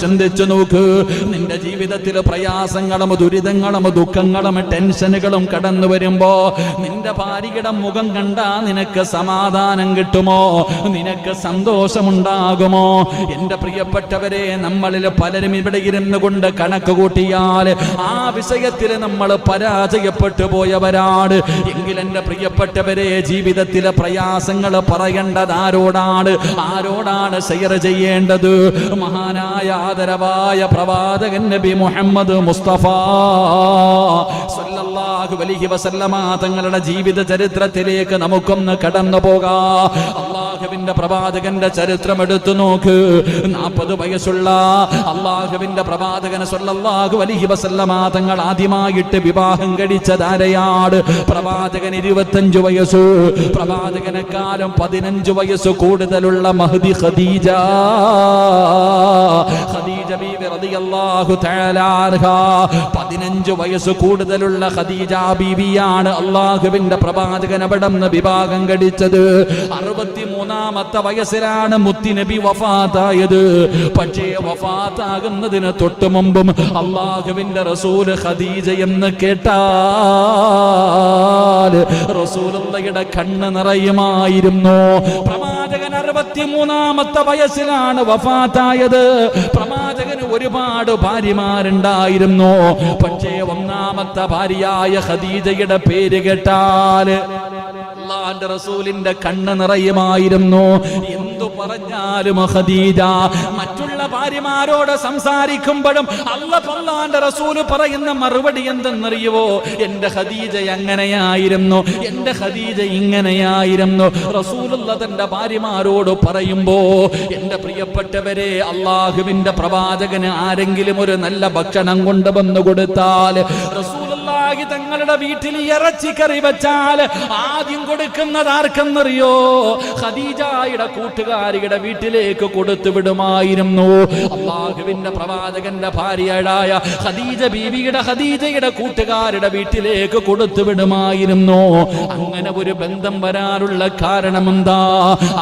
ചിന്തിച്ചു നോക്ക്. നിന്റെ ജീവിതത്തിൽ പ്രയാസങ്ങളും ദുരിതങ്ങളും ദുഃഖങ്ങളും ടെൻഷനുകളും കടന്നു വരുമ്പോ നിന്റെ ഭാര്യയുടെ മുഖം കണ്ടാ നിനക്ക് സമാധാനം കിട്ടുമോ? നിനക്ക് സന്തോഷമുണ്ടാകുമോ? എന്റെ പ്രിയപ്പെട്ടവരെ നമ്മളിൽ പലരും ഇവിടെ ഇരുന്നു കൊണ്ട് കണക്ക് കൂട്ടിയാൽ ആ വിഷയത്തിൽ നമ്മൾ പരാജയപ്പെട്ടു പോയവരാണ്. എങ്കിൽ എന്റെ പ്രിയപ്പെട്ടവരെ ജീവിതത്തിലെ പ്രയാസങ്ങൾ പറയേണ്ടത് ആരോടാണ്? ആരോടാണ് ഷെയർ ചെയ്യേണ്ടത്? മഹാനായ ആദരവായ പ്രവാചകൻ നബി മുഹമ്മദ് മുസ്തഫ സല്ലല്ലാഹു അലൈഹി വസല്ലമ തങ്ങളുടെ ജീവിത ചരിത്രത്തിലേക്ക് നമുക്കൊന്ന് കടന്നു പോകാം അള്ളാഹുവിന്റെ പ്രവാചകന്റെ ചരിത്രം എടുത്തു നോക്ക്. നാൽപ്പത് വയസ്സുള്ള അള്ളാഹുവിന്റെ പ്രവാചകന് സല്ലല്ലാഹു അലൈഹി വസല്ലമ തങ്ങൾ ആദ്യമായിട്ട് വിവാഹം കഴിച്ചതാരയാണ്? പ്രവാചകൻ ഇരുപത്തഞ്ചു വയസ്സ്. പ്രവാചകനെക്കാലം പതിനഞ്ചു വയസ്സ് കൂടുതലുള്ള മഹദി ഖദീജ. ഖദീജ ബീവി റളിയല്ലാഹു തആല അൻഹ. 15 വയസ്സ് കൂടുതലുള്ള ഖദീജ ബീവിയാണ് അള്ളാഹുവിന്റെ പ്രവാചകൻ അവിടെ നിന്ന് കടിച്ചത് കഴിച്ചത്. അറുപത്തിമൂന്നാമത്തെ വയസ്സിലാണ് മുത്തി നബി വഫാത്തായത്. പക്ഷേ വഫാത്താകുന്നതിന് തൊട്ടു മുമ്പും അള്ളാഹുവിന്റെ റസൂൽ ഖദീജ എന്ന് കേട്ടാൽ റസൂലുള്ളയുടെ കണ്ണ് നിറയുമായിരുന്നു. പ്രവാചകൻ അറുപത്തിമൂന്നാമത്തെ വയസ്സിലാണ് വഫാത്തായത്. പ്രവാചകന് ഒരുപാട് ഭാര്യമാരുണ്ടായിരുന്നു. പക്ഷേ ഒന്നാമത്തെ ഭാര്യയായ ഖദീജയുടെ പേര് കേട്ടാൽ അള്ളാന്റെ റസൂലിന്റെ കണ്ണ് നിറയുമായിരുന്നു. എന്തു പറഞ്ഞാലും ഖദീജ മറ്റുള്ള ഭാര്യമാരോട് സംസാരിക്കുമ്പോഴും അള്ളാന്റെ റസൂൽ പറയുന്ന മറുപടി എന്തെന്നറിയുവോ? എന്റെ ഖദീജ എങ്ങനെയായിരുന്നു? എന്റെ ഖദീജ ഇങ്ങനെയായിരുന്നു. റസൂലുള്ള തന്റെ ഭാര്യമാരോട് പറയുമ്പോ എന്റെ പ്രിയപ്പെട്ടവരെ അള്ളാഹുവിന്റെ പ്രവാചകന് ആരെങ്കിലും ഒരു നല്ല ഭക്ഷണം കൊണ്ടുവന്നു കൊടുത്താൽ റസൂലുള്ളാഹി തങ്ങളുടെ വീട്ടിൽ ഇറച്ചിക്കറി വെച്ചാൽ ആദ്യം കൊടുക്കുന്നത് ആർക്കെന്നറിയോ? ഖദീജയുടെ കൂട്ടുകാരിയുടെ വീട്ടിലേക്ക് കൊടുത്തു വിടുമായിരുന്നു. അള്ളാഹുവിന്റെ പ്രവാചകന്റെ ഭാര്യയായ ഖദീജ ബീവിയുടെ ഖദീജയുടെ കൂട്ടുകാരുടെ വീട്ടിലേക്ക് കൊടുത്തു വിടുമായിരുന്നു. അങ്ങനെ ഒരു ബന്ധം വരാനുള്ള കാരണമെന്താ?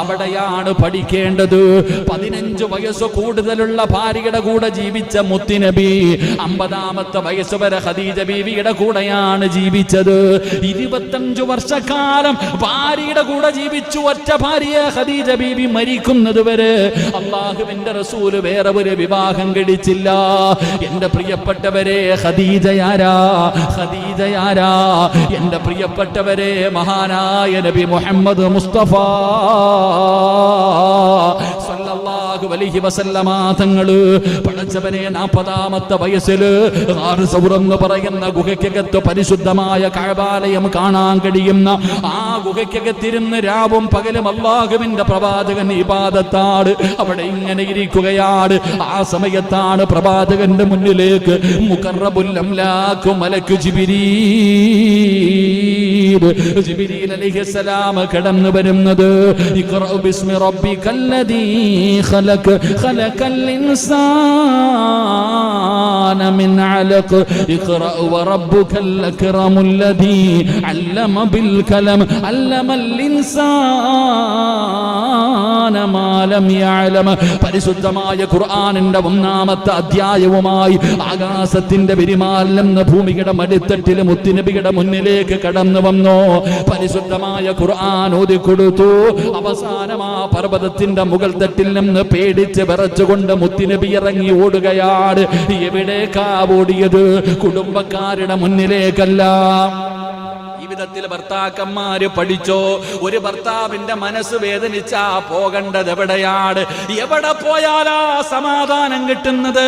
അവിടെയാണ് പഠിക്കേണ്ടത്. പതിനഞ്ച് വയസ്സ് കൂടുതലുള്ള ഭാര്യയുടെ കൂടെ ജീവിച്ച മുത്തിനബി അമ്പതാമത്തെ വയസ്സ് വരെ ഖദീജ ബീവിയുടെ കൂടെയാണ് ജീവിച്ചത്. ഇരുപത്തഞ്ചു വർഷക്കാലം ഭാര്യയുടെ കൂടെ ജീവിച്ചു. ഒറ്റ ഭാര്യ ഖദീജ ബീബി മരിക്കുന്നത് വരെ അള്ളാഹുവിന്റെ റസൂൽ വേറെ ഒരു വിവാഹം കഴിച്ചില്ല. എന്റെ പ്രിയപ്പെട്ടവരെ ഖദീജയാരാ ഖദീജയാരാ എന്റെ പ്രിയപ്പെട്ടവരെ മഹാനായ നബി മുഹമ്മദ് മുസ്തഫ സല്ലല്ലാഹു അലൈഹി വസല്ലമ തങ്ങൾ പടച്ചവനെ നാൽപ്പതാമത്തെ വയസ്സിൽ എന്ന് പറയുന്ന ഗുഹയ്ക്കകത്ത് പരിശുദ്ധമായ കഴബാലയം കാണാൻ കഴിയുന്ന ആ ഗുഹയ്ക്കകത്തിരുന്ന് രാവും പകലും അള്ളാഹുവിന്റെ പ്രവാചകൻ ഇബാദത്താണ്. അവിടെ ഇങ്ങനെ ഇരിക്കുകയാണ്. ആ സമയത്താണ് പ്രവാചകന്റെ മുന്നിലേക്ക് മുക്കറബുല്ലംലാക്കു മലക്കു ജിബിരീ ജിബ്രീൽ അലൈഹിസ്സലാം കടന്നു വരുന്നത്. ഇഖ്റ ബിസ്മി റബ്ബിക്കല്ലദീ ഖലഖ് ഖലഖൽ ഇൻസാന മിൻ علق. اقرأ وربك الأكرم الذي علم ബിൽ കലം الإنسان മാ ലം യഅലം പരിശുദ്ധമായ ഖുർആനിന്റെ ഒന്നാമത്തെ അധ്യായവുമായി ആകാശത്തിന്റെ പെരുമാലം ഭൂമിയുടെ മടിത്തട്ടിൽ മുത്തിനബിയുടെ മുന്നിലേക്ക് കടന്നു വന്നു. പരിശുദ്ധമായ ഖുർആൻ ഓതിക്കൊടുത്തു. അവസാനം ആ പർവതത്തിന്റെ മുകൾ തട്ടിൽ നിന്ന് പേടിച്ച് വിറച്ചുകൊണ്ട് മുത്തിനബി ഇറങ്ങി ഓടുകയാണ്. എവിടേക്കാ ഓടിയത്? കുടുംബക്കാരുടെ മുന്നിലേക്കല്ല. ജീവിതത്തിൽ ഭർത്താക്കന്മാര് പഠിച്ചോ ഒരു ഭർത്താവിന്റെ മനസ്സ് വേദനിച്ചാ പോകേണ്ടത് എവിടെയാണ്? എവിടെ പോയാലാ സമാധാനം കിട്ടുന്നത്?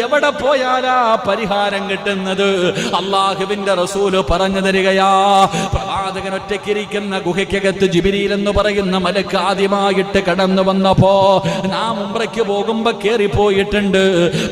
എവിടെ പോയാലാ പരിഹാരം കിട്ടുന്നത്? അള്ളാഹുവിന്റെ റസൂൽ പറഞ്ഞു തരികയാ പ്രവാചകൻ ഒറ്റക്കിരിക്കുന്ന ഗുഹയ്ക്കകത്ത് ജിബിരിയിൽ എന്ന് പറയുന്ന മലക്ക് ആദ്യമായിട്ട് കടന്നു വന്നപ്പോ നാം ഉംറയ്ക്ക് പോകുമ്പോ കേറിപ്പോയിട്ടുണ്ട്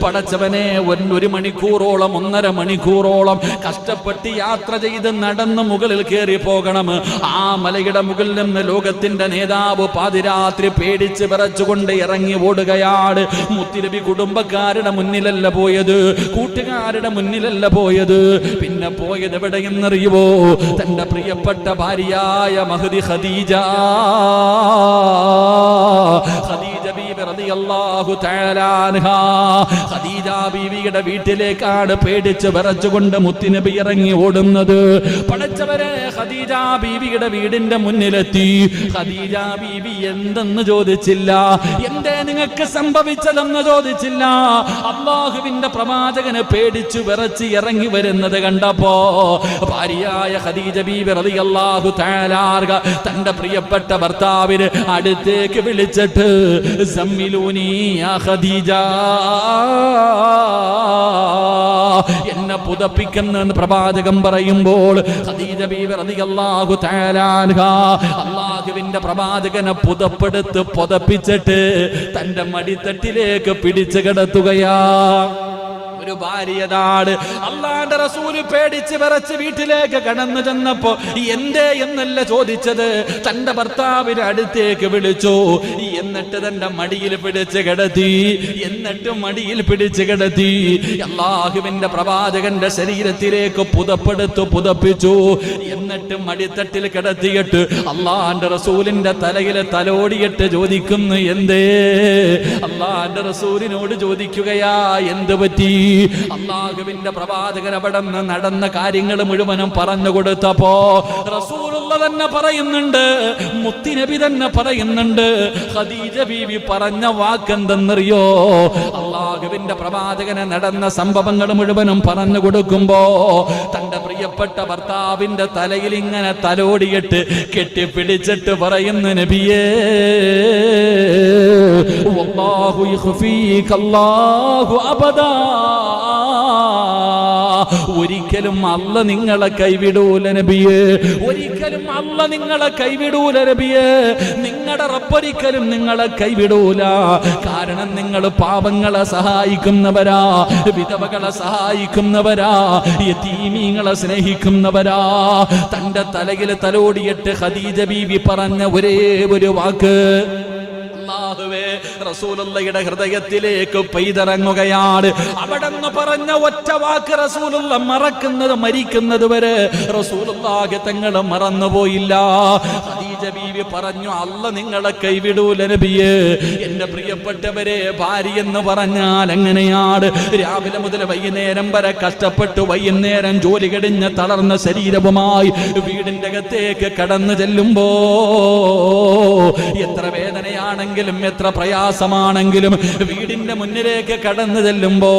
പടച്ചവനെ ഒരു- മണിക്കൂറോളം ഒന്നര മണിക്കൂറോളം കഷ്ടപ്പെട്ട് യാത്ര ചെയ്ത് നടന്ന് മുകളിൽ കയറി പോകണം. ആ മലയുടെ മുകളിൽ നിന്ന് ലോകത്തിന്റെ നേതാവ് പാതിരാത്രി പേടിച്ച് വിറച്ചുകൊണ്ട് ഇറങ്ങി ഓടുകയാണ്. മുത്തിരബി കുടുംബക്കാരുടെ മുന്നിലല്ല പോയത്. കൂട്ടുകാരുടെ മുന്നിലല്ല പോയത്. പിന്നെ പോയത് എവിടെയെന്നറിയുവോ? തന്റെ പ്രിയപ്പെട്ട ഭാര്യയായ മഹദി ഖദീജ. ഖദീജ ബീവിയുടെ വീട്ടിലേക്കാണ് പേടിച്ച് വിറച്ചുകൊണ്ട് മുത്തിനബി ഇറങ്ങി ഓടുന്നത്. പടച്ചവരെ ഖദീജ ബീവിയുടെ വീടിന്റെ മുന്നിലെത്തി. ഖദീജ ബീവി എന്തെന്ന് ചോദിച്ചില്ല? എന്തേ നിങ്ങൾക്ക് സംഭവിച്ചതെന്ന് ചോദിച്ചില്ല? അള്ളാഹുവിന്റെ പ്രവാചകന് പേടിച്ചു വിറച്ച് ഇറങ്ങി വരുന്നത് കണ്ടപ്പോ ഭാര്യയായ ഖദീജ ബീവി റളിയല്ലാഹു തആല തന്റെ പ്രിയപ്പെട്ട ഭർത്താവിന് അടുത്തേക്ക് വിളിച്ചിട്ട് സമ്മിലൂനി യാ ഖദീജ. എന്നെ പുതപ്പിക്കുന്ന പ്രവാചകം പറയുമ്പോൾ ഖദീജ ബീവി റളിയല്ലാഹു തആല അൻഹ അള്ളാഹുവിന്റെ പ്രവാചകനെ പുതപ്പെടുത്ത് പുതപ്പിച്ചിട്ട് തന്റെ മടിത്തട്ടിലേക്ക് പിടിച്ചു കിടത്തുകയാ. ഒരു ഭാര്യതാണ് അള്ളാന്റെ റസൂൽ പേടിച്ച് വിറച്ച് വീട്ടിലേക്ക് കടന്നു ചെന്നപ്പോ എന്തേ എന്നല്ല ചോദിച്ചത്. തന്റെ ഭർത്താവിന് അടുത്തേക്ക് വിളിച്ചു. എന്നിട്ട് തന്റെ മടിയിൽ പിടിച്ച് കിടത്തി. എന്നിട്ട് മടിയിൽ പിടിച്ച് കിടത്തി. അള്ളാഹുവിന്റെ പ്രവാചകന്റെ ശരീരത്തിലേക്ക് പുതപ്പെടുത്തു പുതപ്പിച്ചു. എന്നിട്ട് മടിത്തട്ടിൽ കിടത്തിയിട്ട് അള്ളാന്റെ റസൂലിന്റെ തലയിൽ തലോടിയിട്ട് ചോദിക്കുന്നു എന്തേ? അള്ളാന്റെ റസൂലിനോട് ചോദിക്കുകയാ എന്ത് പറ്റി? അള്ളാഹുവിന്റെ പ്രവാചകൻ അവിടെ നിന്ന് നടന്ന കാര്യങ്ങൾ മുഴുവനും പറഞ്ഞു കൊടുത്തപ്പോ റസൂലുള്ള തന്നെ പറയുന്നുണ്ട് മുത്തിനബി തന്നെ പറയുന്നുണ്ട് ഖദീജ ബീവി പറഞ്ഞ വാക്കെന്തെന്നറിയോ? അള്ളാഹുവിന്റെ പ്രവാചകനെ നടന്ന സംഭവങ്ങൾ മുഴുവനും പറഞ്ഞു കൊടുക്കുമ്പോ തന്റെ പ്രിയപ്പെട്ട ഭർത്താവിന്റെ തലയിൽ ഇങ്ങനെ തലോടിയിട്ട് കെട്ടിപ്പിടിച്ചിട്ട് പറയുന്നു നബിയേ അബദാ. ഒരിക്കലും അല്ല നിങ്ങളെ കൈവിടൂല നബിയേ. ഒരിക്കലും അല്ല നിങ്ങളെ കൈവിടൂല നബിയേ. നിങ്ങളുടെ റബ്ബൊരിക്കലും നിങ്ങളെ കൈവിടൂല. കാരണം നിങ്ങൾ പാപങ്ങളെ സഹായിക്കുന്നവരാ വിധവകളെ സഹായിക്കുന്നവരാ യതീമീങ്ങളെ സ്നേഹിക്കുന്നവരാ. തന്റെ തലയിൽ തലോടിയിട്ട് ഖദീജ ബീവി പറഞ്ഞ ഒരേ ഒരു വാക്ക്. അല്ലാഹുവേ റസൂലുള്ളയുടെ ഹൃദയത്തിലേക്ക് പെയ്തിറങ്ങുകയാണ്. അവിടെന്ന് പറഞ്ഞ ഒറ്റ വാക്ക് റസൂലുള്ള മറക്കുന്നത് മരിക്കുന്നത് വരെ റസൂലുള്ളാഹി തങ്ങൾ മറന്നുപോയില്ല. ഖദീജ ബീവി പറഞ്ഞു അല്ല നിങ്ങളെ കൈവിടൂല നബിയേ. എന്റെ പ്രിയപ്പെട്ടവരെ ഭാര്യ എന്ന് പറഞ്ഞാൽ എങ്ങനെയാണ്? രാവിലെ മുതൽ വൈകുന്നേരം വരെ കഷ്ടപ്പെട്ട് വൈകുന്നേരം ജോലി കഴിഞ്ഞ് തളർന്ന ശരീരവുമായി വീടിന്റെ അകത്തേക്ക് കടന്നു ചെല്ലുമ്പോ എത്ര വേദനയാണെങ്കിലും എത്ര പ്രയാസമാണെങ്കിലും വീടിന്റെ മുന്നിലേക്ക് കടന്നു ചെല്ലുമ്പോ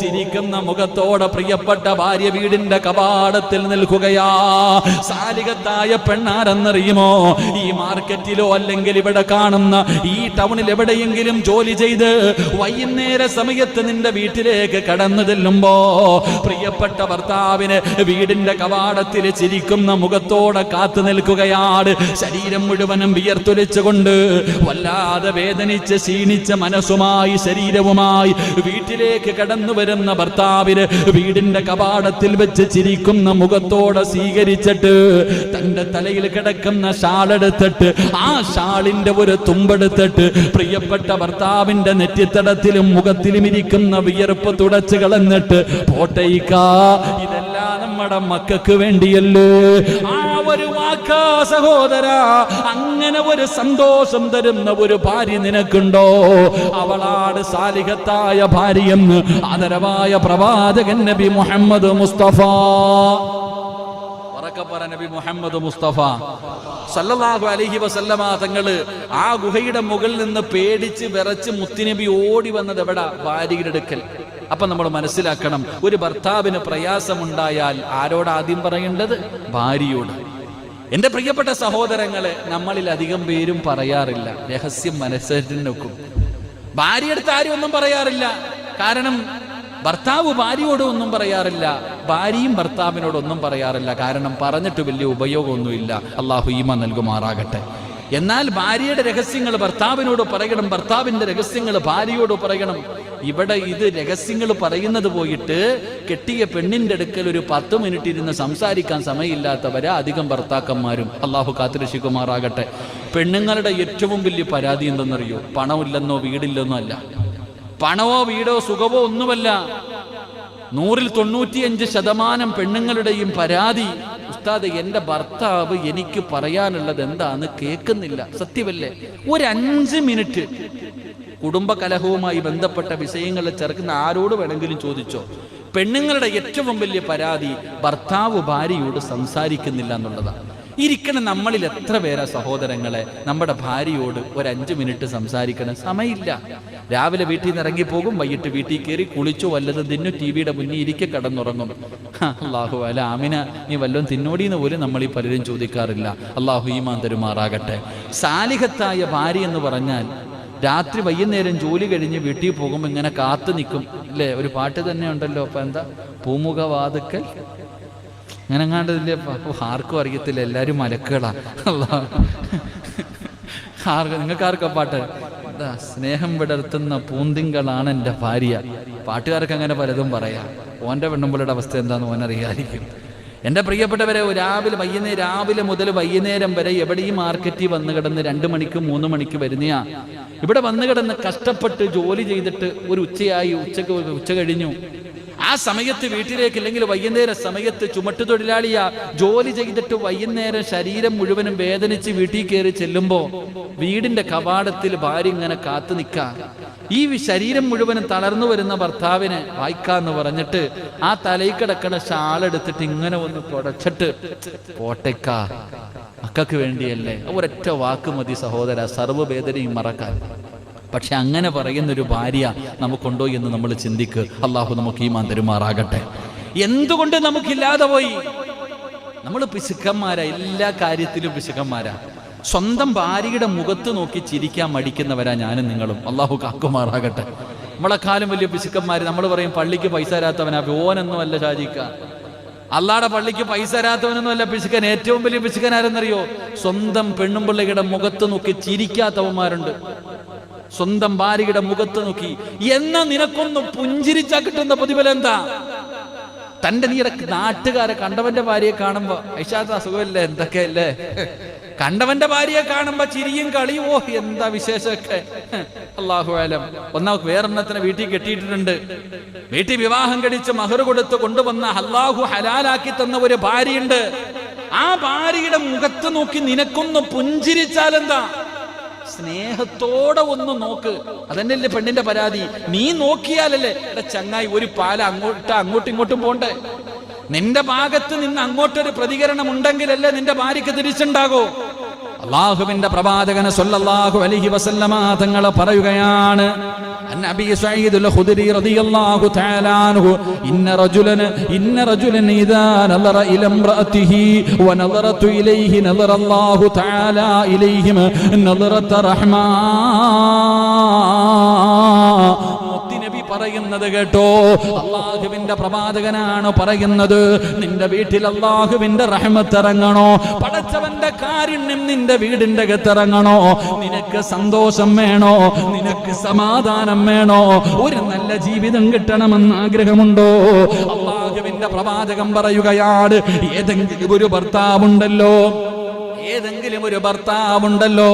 ചിരിക്കുന്ന മുഖത്തോടെ പ്രിയപ്പെട്ട ഭാര്യ വീടിന്റെ കവാടത്തിൽ നിൽക്കുകയാ. സാലികത്തായ പെണ്ണാരെന്നറിയുമോ? ഈ മാർക്കറ്റിലോ അല്ലെങ്കിൽ ഇവിടെ കാണുന്ന ഈ ടൗണിൽ എവിടെയെങ്കിലും ജോലി ചെയ്ത് വൈകുന്നേര സമയത്ത് നിന്റെ വീട്ടിലേക്ക് കടന്നു ചെല്ലുമ്പോ പ്രിയപ്പെട്ട ഭർത്താവിന് വീടിന്റെ കവാടത്തിൽ ചിരിക്കുന്ന മുഖത്തോടെ കാത്തു നിൽക്കുകയാണ് ശരീരം മുഴുവനും വിയർത്തൊലിച്ചുകൊണ്ട് വല്ലാതെ വേദനിച്ച് ക്ഷീണിച്ച മനസ്സുമായി ശരീരവുമായി വീട്ടിലേക്ക് കടന്നു വരുന്ന ഭർത്താവിന് വീടിന്റെ കപാടത്തിൽ വെച്ച് ചിരിക്കുന്ന മുഖത്തോടെ സ്വീകരിച്ചിട്ട് തന്റെ തലയിൽ കിടക്കുന്ന ഷാളെടുത്തിട്ട് ആ ഷാളിന്റെ ഒരു തുമ്പെടുത്തിട്ട് പ്രിയപ്പെട്ട ഭർത്താവിന്റെ നെറ്റിത്തടത്തിലും മുഖത്തിലും ഇരിക്കുന്ന വിയർപ്പ് തുടച്ചു കളഞ്ഞിട്ട് പോട്ടയിക്കാ ഇതെല്ലാം നമ്മുടെ മക്കൾക്ക് വേണ്ടിയല്ലേ? ആ ഒരു വാക്കാ സഹോദര അങ്ങനെ ഒരു സന്തോഷം തരുന്ന ഒരു ഭാര്യ നിനക്കുണ്ടോ? അവളാണ് സാലിഹത്തായ ഭാര്യയെന്ന് ആദരവായ പ്രവാചകൻ നബി മുഹമ്മദ് മുസ്തഫ. പറ നബി മുഹമ്മദ് മുസ്തഫ. സല്ലല്ലാഹു അലൈഹി വസല്ലമ തങ്ങൾ ആ ഗുഹയുടെ മുകളിൽ നിന്ന് പേടിച്ച് വിറച്ച് മുത്തുനബി ഓടി വന്നത് എവിടെ? ഭാര്യയുടെ അടുക്കൽ. അപ്പൊ നമ്മൾ മനസ്സിലാക്കണം ഒരു ഭർത്താവിന് പ്രയാസമുണ്ടായാൽ ആരോട് ആദ്യം പറയേണ്ടത്? ഭാര്യയോട്. എന്റെ പ്രിയപ്പെട്ട സഹോദരങ്ങളെ നമ്മളിൽ അധികം പേരും പറയാറില്ല. രഹസ്യം മനസ്സിൽ നോക്കും ഭാര്യയെടുത്ത് ആരും ഒന്നും പറയാറില്ല. കാരണം ഭർത്താവ് ഭാര്യയോട് ഒന്നും പറയാറില്ല. ഭാര്യയും ഭർത്താവിനോടൊന്നും പറയാറില്ല. കാരണം പറഞ്ഞിട്ട് വലിയ ഉപയോഗമൊന്നുമില്ല. അള്ളാഹു ഈമ നൽകുമാറാകട്ടെ. എന്നാൽ ഭാര്യയുടെ രഹസ്യങ്ങൾ ഭർത്താവിനോട് പറയണം. ഭർത്താവിന്റെ രഹസ്യങ്ങൾ ഭാര്യയോട് പറയണം. ഇവിടെ ഇത് രഹസ്യങ്ങൾ പറയുന്നത് പോയിട്ട് കെട്ടിയ പെണ്ണിന്റെ അടുക്കൽ ഒരു പത്ത് മിനിറ്റ് ഇരുന്ന് സംസാരിക്കാൻ സമയമില്ലാത്തവരെ അധികം ഭർത്താക്കന്മാരും. അള്ളാഹു കാത്തിരക്ഷിക്കുമാറാകട്ടെ. പെണ്ണുങ്ങളുടെ ഏറ്റവും വലിയ പരാതി എന്തെന്നറിയോ? പണമില്ലെന്നോ വീടില്ലെന്നോ അല്ല. പണമോ വീടോ സുഖമോ ഒന്നുമല്ല. നൂറിൽ തൊണ്ണൂറ്റിയഞ്ച് ശതമാനം പെണ്ണുങ്ങളുടെയും പരാതി. ഉസ്താദ് എന്റെ ഭർത്താവ് എനിക്ക് പറയാനുള്ളത് എന്താന്ന് കേൾക്കുന്നില്ല. സത്യമല്ലേ ഒരു അഞ്ച് മിനിറ്റ്. കുടുംബ കലഹവുമായി ബന്ധപ്പെട്ട വിഷയങ്ങൾ ചേർക്കുന്ന ആരോട് വേണമെങ്കിലും ചോദിച്ചോ? പെണ്ണുങ്ങളുടെ ഏറ്റവും വലിയ പരാതി ഭർത്താവ് ഭാര്യയോട് സംസാരിക്കുന്നില്ല എന്നുള്ളതാണ്. ഇരിക്കണ നമ്മളിൽ എത്ര പേരാ സഹോദരങ്ങളെ? നമ്മുടെ ഭാര്യയോട് ഒരു അഞ്ചു മിനിറ്റ് സംസാരിക്കണം സമയമില്ല. രാവിലെ വീട്ടിൽ നിന്ന് ഇറങ്ങിപ്പോകും വൈകിട്ട് വീട്ടിൽ കയറി കുളിച്ചു വല്ലതും തിന്നു ടി വിയുടെ മുന്നിൽ ഇരിക്കെ കടന്നുറങ്ങും. അള്ളാഹു അല്ല ആമിന നീ വല്ലതും തിന്നോടിയെന്ന് പോലും നമ്മൾ ഈ പലരും ചോദിക്കാറില്ല. അള്ളാഹു ഈമാൻ തരുമാറാകട്ടെ. സാലിഹത്തായ ഭാര്യ എന്ന് പറഞ്ഞാൽ രാത്രി വൈകുന്നേരം ജോലി കഴിഞ്ഞ് വീട്ടിൽ പോകുമ്പോൾ ഇങ്ങനെ കാത്തു നിൽക്കും. അല്ലേ ഒരു പാട്ട് തന്നെ ഉണ്ടല്ലോ. അപ്പൊ എന്താ? പൂമുഖ വാതുക്കൽ അങ്ങനെ എങ്ങാണ്ടതില്ലേ ആർക്കും അറിയത്തില്ല എല്ലാവരും മലക്കുകളാ. ആർക്ക് നിങ്ങൾക്ക് ആർക്കാ പാട്ട്? സ്നേഹം വിടർത്തുന്ന പൂന്തിങ്കളാണ് എന്റെ ഭാര്യ. പാട്ടുകാർക്ക് അങ്ങനെ പലതും പറയാം. ഓന്റെ പെണ്ണുമ്പിളുടെ അവസ്ഥ എന്താന്ന് ഓനറിയാതിരിക്കും എന്റെ പ്രിയപ്പെട്ടവരെ രാവിലെ വൈകുന്നേരം രാവിലെ മുതൽ വൈകുന്നേരം വരെ എവിടെയും മാർക്കറ്റിൽ വന്നു കിടന്ന് രണ്ട് മണിക്ക് മൂന്ന് മണിക്ക് വരുന്നയാ. ഇവിടെ വന്നു കിടന്ന് കഷ്ടപ്പെട്ട് ജോലി ചെയ്തിട്ട് ഒരു ഉച്ചയായി ഉച്ചയ്ക്ക് ഉച്ച കഴിഞ്ഞു. ആ സമയത്ത് വീട്ടിലേക്ക് ഇല്ലെങ്കിൽ വൈകുന്നേര സമയത്ത് ചുമട്ടു തൊഴിലാളിയാ ജോലി ചെയ്തിട്ട് വൈകുന്നേരം ശരീരം മുഴുവനും വേദനിച്ച് വീട്ടിൽ കയറി ചെല്ലുമ്പോ വീടിന്റെ കവാടത്തിൽ ഭാര്യ ഇങ്ങനെ കാത്തു നിൽക്ക ഈ ശരീരം മുഴുവനും തളർന്നു വരുന്ന ഭർത്താവിനെ വായിക്കാന്ന് പറഞ്ഞിട്ട് ആ തലയിൽ കിടക്കണ ഷാളെടുത്തിട്ട് ഇങ്ങനെ ഒന്ന് തുടച്ചിട്ട് പോട്ടേക്ക. മക്കൾക്ക് വേണ്ടിയല്ലേ? ഒരൊറ്റ വാക്ക് മതി സഹോദര. സർവവേദനയും മറക്കാൻ. പക്ഷെ അങ്ങനെ പറയുന്നൊരു ഭാര്യ നമുക്കുണ്ടോ എന്ന് നമ്മൾ ചിന്തിക്ക്. അള്ളാഹു നമുക്ക് ഈ തരുമാറാകട്ടെ. എന്തുകൊണ്ട് നമുക്കില്ലാതെ പോയി? നമ്മൾ പിശുക്കന്മാരാ എല്ലാ കാര്യത്തിലും പിശുക്കന്മാരാ. സ്വന്തം ഭാര്യയുടെ മുഖത്ത് നോക്കി ചിരിക്കാൻ മടിക്കുന്നവരാ ഞാനും നിങ്ങളും. അള്ളാഹു കാക്കുമാറാകട്ടെ. നമ്മളെക്കാലം വലിയ പിശുക്കന്മാർ നമ്മൾ പറയും പള്ളിക്ക് പൈസ തരാത്തവനാ ഓനൊന്നും അല്ല ഷാജിക്ക. അല്ലാടെ പള്ളിക്ക് പൈസ തരാത്തവനൊന്നും അല്ല പിശുക്കൻ. ഏറ്റവും വലിയ പിശുക്കൻ ആരെന്നറിയോ? സ്വന്തം പെണ്ണുമ്പിള്ളയുടെ മുഖത്ത് നോക്കി ചിരിക്കാത്തവന്മാരുണ്ട്. സ്വന്തം ഭാര്യയുടെ മുഖത്ത് നോക്കി. എന്ന നിനക്കൊന്ന് പുഞ്ചിരിച്ചാ കിട്ടുന്ന പ്രതിഫലം എന്താ? തന്റെ നീ നാട്ടുകാരെ കണ്ടവന്റെ ഭാര്യയെ കാണുമ്പോ ഐഷാത്ത അസുഖമല്ലേ എന്തൊക്കെയല്ലേ? കണ്ടവന്റെ ഭാര്യയെ കാണുമ്പോ ചിരിയും കളിയും ഓ എന്താ വിശേഷമൊക്കെ? അള്ളാഹു ആലം ഒന്നാമത് വേറെണ്ണത്തിനെ വീട്ടിൽ കെട്ടിയിട്ടുണ്ട് വീട്ടിൽ വിവാഹം കഴിച്ച് മഹർ കൊടുത്ത് കൊണ്ടുവന്ന അള്ളാഹു ഹലാലാക്കി തന്ന ഒരു ഭാര്യയുണ്ട്. ആ ഭാര്യയുടെ മുഖത്ത് നോക്കി നിനക്കൊന്ന് പുഞ്ചിരിച്ചാലെന്താ സ്നേഹത്തോടെ ഒന്ന് നോക്ക്. അതന്നെയല്ലേ പെണ്ണിന്റെ പരാതി? നീ നോക്കിയാലല്ലേ ചങ്ങായി ഒരു പാല അങ്ങോട്ട് അങ്ങോട്ടും ഇങ്ങോട്ടും പോണ്ടേ? നിന്റെ ഭാഗത്ത് നിന്ന് അങ്ങോട്ടൊരു പ്രതികരണം ഉണ്ടെങ്കിലല്ലേ നിന്റെ ഭാര്യക്ക് തിരിച്ചുണ്ടാകോ. അള്ളാഹുവിന്റെ പ്രവാചകന് സല്ലല്ലാഹു അലൈഹി വസല്ലമ തങ്ങളെ പറയുകയാണ് النبي سعيد الخدري رضي الله تعالى عنه إن رجلا إن رجلا إذا نظر إلى امرأته ونظرت إليه نظر الله تعالى إليهم نظرة رحمن പറയുന്നത് കേട്ടോ. അള്ളാഹുവിന്റെ പ്രവാചകനാണ് പറയുന്നത്. നിന്റെ വീട്ടിൽ അള്ളാഹുവിന്റെ റഹ്മത്ത് ഇറങ്ങണോ? പടച്ചവന്റെ കാരുണ്യം നിന്റെ വീടിന്റെ അകത്തിറങ്ങണോ നിനക്ക് സന്തോഷം വേണോ? നിനക്ക് സമാധാനം വേണോ? ഒരു നല്ല ജീവിതം കിട്ടണമെന്ന് ആഗ്രഹമുണ്ടോ? അള്ളാഹുവിന്റെ പ്രവാചകം പറയുകയാണ് ഏതെങ്കിലും ഒരു ഭർത്താവുണ്ടല്ലോ. ഏതെങ്കിലും ഒരു ഭർത്താവുണ്ടല്ലോ.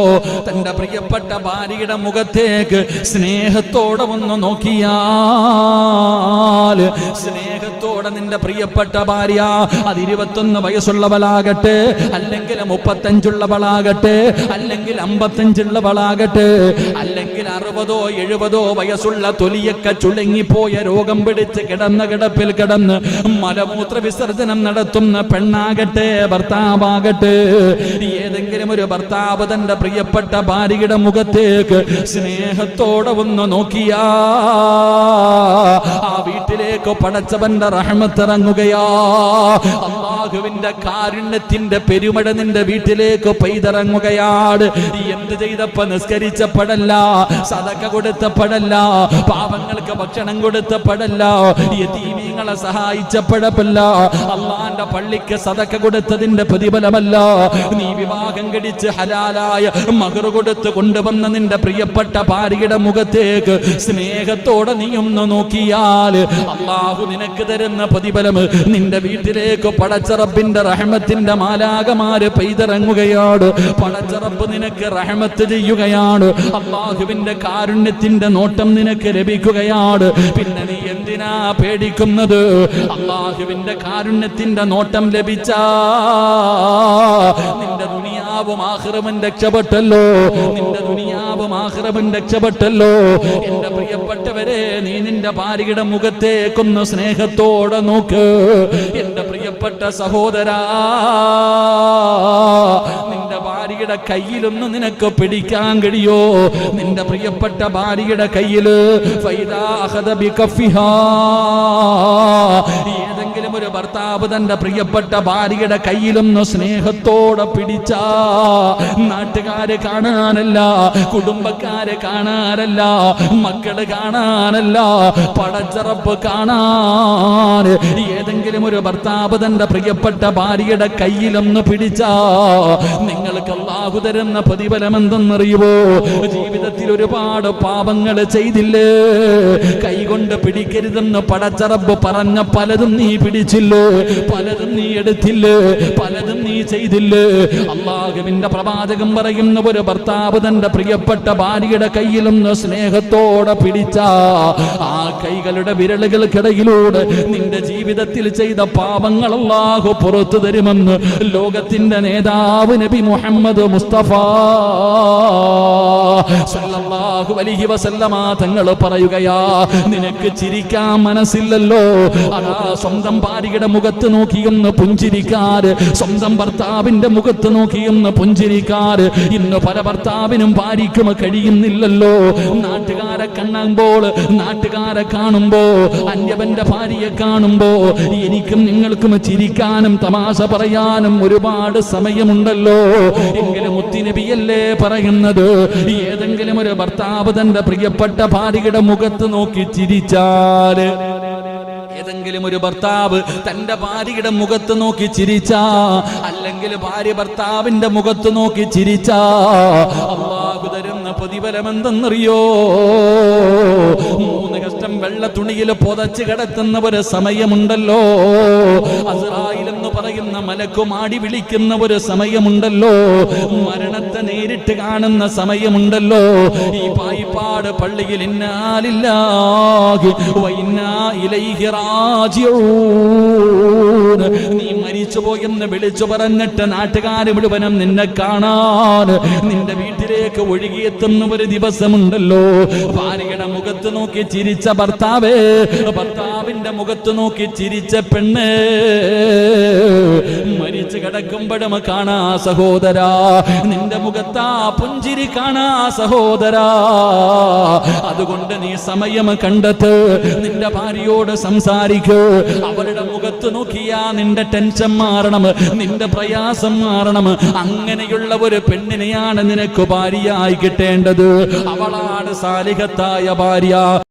തന്റെ പ്രിയപ്പെട്ട ഭാര്യയുടെ മുഖത്തേക്ക് സ്നേഹത്തോടെ ഒന്ന് നോക്കിയാൽ സ്നേഹത്തോടെ നിന്റെ പ്രിയപ്പെട്ട ഭാര്യ അത് ഇരുപത്തൊന്ന് വയസ്സുള്ളവളാകട്ടെ അല്ലെങ്കിൽ മുപ്പത്തഞ്ചുള്ളവളാകട്ടെ അല്ലെങ്കിൽ അമ്പത്തഞ്ചുള്ളവളാകട്ടെ അല്ലെങ്കിൽ അറുപതോ എഴുപതോ വയസ്സുള്ള തൊലിയൊക്കെ ചുളുങ്ങിപ്പോയ രോഗം പിടിച്ച് കിടന്ന കിടപ്പിൽ കിടന്ന് മലമൂത്ര വിസർജനം നടത്തുന്ന പെണ്ണാകട്ടെ ഭർത്താവാകട്ടെ ഏതെങ്കിലും ഒരു ഭർത്താവ് തന്റെ പ്രിയപ്പെട്ട ഭാര്യയുടെ മുഖത്തേക്ക് സ്നേഹത്തോടെ ഒന്ന് നോക്കിയാ ആ വീട്ടിലേക്ക് പടച്ചവന്റെ റഹ്മത്തിറങ്ങുകയാ. അള്ളാഹുവിന്റെ കാരുണ്യത്തിന്റെ പെരുമഴ നിന്റെ വീട്ടിലേക്ക് പെയ്തിറങ്ങുകയാണ്. എന്ത് ചെയ്തപ്പോ നിസ്കരിച്ചപ്പെടല്ല സതക്ക കൊടുത്തപ്പെടല്ല. പാവങ്ങൾക്ക് ഭക്ഷണം കൊടുത്തപ്പെടല്ല. യതീമീങ്ങളെ സഹായിച്ചപ്പെടപ്പല്ല. അള്ളാന്റെ പള്ളിക്ക് സതക്ക കൊടുത്തതിന്റെ പ്രതിഫലമല്ല. നീ വിവാഹം കടിച്ച് ഹലാലായ മകർ കൊടുത്ത് കൊണ്ടുവന്ന നിന്റെ പ്രിയപ്പെട്ട ഭാര്യയുടെ മുഖത്തേക്ക് സ്നേഹത്തോടെ നീ ഒന്ന് നോക്കിയാൽ അള്ളാഹു നിനക്ക് തരുന്ന പ്രതിഫലം നിന്റെ വീട്ടിലേക്ക് പടച്ചറപ്പിന്റെ റഹ്മത്തിന്റെ മാലാകമാര് പെയ്തിറങ്ങുകയാണ്. പടച്ചറപ്പ് നിനക്ക് റഹ്മത്ത് ചെയ്യുകയാണ്. അള്ളാഹുവിന്റെ കാരുണ്യത്തിന്റെ നോട്ടം നിനക്ക് ലഭിക്കുകയാണ്. പിന്നെ നീ എന്തിനാ പേടിക്കുന്നത്? അള്ളാഹുവിന്റെ കാരുണ്യത്തിന്റെ നോട്ടം ലഭിച്ച നിന്റെ ദുനിയാവും ആഹ്റവും രക്ഷപ്പെട്ടല്ലോ. നിന്റെ ദുനിയാവും ആഹ്റവും രക്ഷപ്പെട്ടല്ലോ. എന്റെ പ്രിയപ്പെട്ടവരെ നീ നിന്റെ ഭാര്യയുടെ മുഖത്തേക്കൊന്ന് സ്നേഹത്തോടെ നോക്ക്. എന്റെ പ്രിയപ്പെട്ട സഹോദരാ നിന്റെ ഭാര്യയുടെ കയ്യിലൊന്ന് നിനക്ക് പിടിക്കാൻ കഴിയോ? നിന്റെ പ്രിയപ്പെട്ട ഭാര്യയുടെ കയ്യിൽ ഫൈദാ ഒരു ഭർത്താവ് തന്റെ പ്രിയപ്പെട്ട ഭാര്യയുടെ കയ്യിലൊന്ന് സ്നേഹത്തോടെ പിടിച്ച നാട്ടുകാര് കാണാനല്ല കുടുംബക്കാര് കാണാനല്ല മക്കൾ കാണാനല്ല പടച്ചറപ്പ് കാണാൻ. ഏതെങ്കിലും ഒരു ഭർത്താവ് തന്റെ പ്രിയപ്പെട്ട ഭാര്യയുടെ കയ്യിലൊന്ന് പിടിച്ച നിങ്ങൾക്ക് അള്ളാഹു തരുന്ന പ്രതിഫലം എന്തെന്നറിയുവോ ജീവിതത്തിൽ ഒരുപാട് പാപങ്ങൾ ചെയ്തില്ലേ? കൈകൊണ്ട് പിടിക്കരുതെന്ന് പടച്ചറപ്പ് പറഞ്ഞ പലതും നീ പിടിച്ചില്ലേ പലതും നീ എടുത്തില്ലേ? പലതും നീ ചെയ്തില്ലേ? അള്ളാഹുവിന്റെ പ്രവാചകം പറയുന്ന ഒരു ഭർത്താവ് തന്റെ പ്രിയപ്പെട്ട ഭാര്യയുടെ കയ്യിലൊന്ന് സ്നേഹത്തോടെ പിടിച്ച ആ കൈകളുടെ വിരലുകൾക്കിടയിലൂടെ നിന്റെ ജീവിതത്തിൽ ചെയ്ത പാപങ്ങൾ അള്ളാഹു പുറത്തു തരുമെന്ന് ലോകത്തിന്റെ നേതാവ് നബി മുഹമ്മദ് മുസ്തഫ സല്ലല്ലാഹു അലൈഹി വസല്ലമ തങ്ങൾ പറയുകയാ നിനക്ക് ചിരിക്കാൻ മനസ്സില്ലല്ലോ. അതാ സ്വന്തം ഭാര്യയുടെ മുഖത്ത് നോക്കിയെന്ന് പുഞ്ചിരിക്കാറ്. സ്വന്തം ഭർത്താവിന്റെ മുഖത്ത് നോക്കിയെന്ന് പുഞ്ചിരിക്കാറ്. ഇന്ന് പല ഭർത്താവിനും ഭാര്യയ്ക്കും കഴിയുന്നില്ലല്ലോ. നാട്ടുകാരെ കണ്ണുമ്പോൾ നാട്ടുകാരെ കാണുമ്പോ അന്യവന്റെ ഭാര്യയെ കാണുമ്പോ എനിക്കും നിങ്ങൾക്കും ചിരിക്കാനും തമാശ പറയാനും ഒരുപാട് സമയമുണ്ടല്ലോ. എങ്കിലും മുത്തിനബിയല്ലേ പറയുന്നത്? ഏതെങ്കിലും ഒരു ഭർത്താവ് തന്റെ പ്രിയപ്പെട്ട ഭാര്യയുടെ മുഖത്ത് നോക്കി ചിരിച്ചാൽ ഏതെങ്കിലും ഒരു ഭർത്താവ് തന്റെ ഭാര്യയുടെ മുഖത്ത് നോക്കി ചിരിച്ച അല്ലെങ്കിൽ ഭാര്യ ഭർത്താവിന്റെ മുഖത്ത് നോക്കി ചിരിച്ച അള്ളാഹു തരുന്ന പ്രതിഫലം എന്തെന്നറിയോ വെള്ള തുണിയിൽ പുതച്ച് കിടത്തുന്ന ഒരു സമയമുണ്ടല്ലോ. എന്ന് പറയുന്ന മലക്കുമാടി വിളിക്കുന്ന ഒരു സമയമുണ്ടല്ലോ. മരണത്തെ നേരിട്ട് കാണുന്ന സമയമുണ്ടല്ലോ. ഈ പായിപ്പാട് പള്ളിയിൽ ഇന്നാലില്ലാഹി ഇലൈഹി റാജിഊൻ. നീ മരിച്ചുപോയെന്ന് വിളിച്ചു പറഞ്ഞിട്ട് നാട്ടുകാർ മുഴുവനും നിന്നെ കാണാൻ നിന്റെ വീട്ടിലേക്ക് ഒഴുകിയെത്തുന്ന ഒരു ദിവസമുണ്ടല്ലോ. ഭാര്യയുടെ മുഖത്ത് നോക്കി ചിരിച്ച ഭർത്താവേ ഭർത്താവിന്റെ മുഖത്ത് നോക്കി ചിരിച്ച പെണ്ണ്. മരിച്ചു കിടക്കുമ്പോഴും കാണാ സഹോദരാ. നിന്റെ മുഖത്താ പുഞ്ചിരി കാണാ സഹോദരാ. അതുകൊണ്ട് നീ സമയം കണ്ടെത്ത് നിന്റെ ഭാര്യയോട് സംസാരിക്കൂ. അവരുടെ മുഖത്ത് നോക്കിയാ നിന്റെ ടെൻഷൻ മാറണം നിന്റെ പ്രയാസം മാറണം. അങ്ങനെയുള്ള ഒരു പെണ്ണിനെയാണ് നിനക്ക് ഭാര്യയായി കിട്ടേണ്ടത്. അവളാണ് സാലിഹത്തായ ഭാര്യ.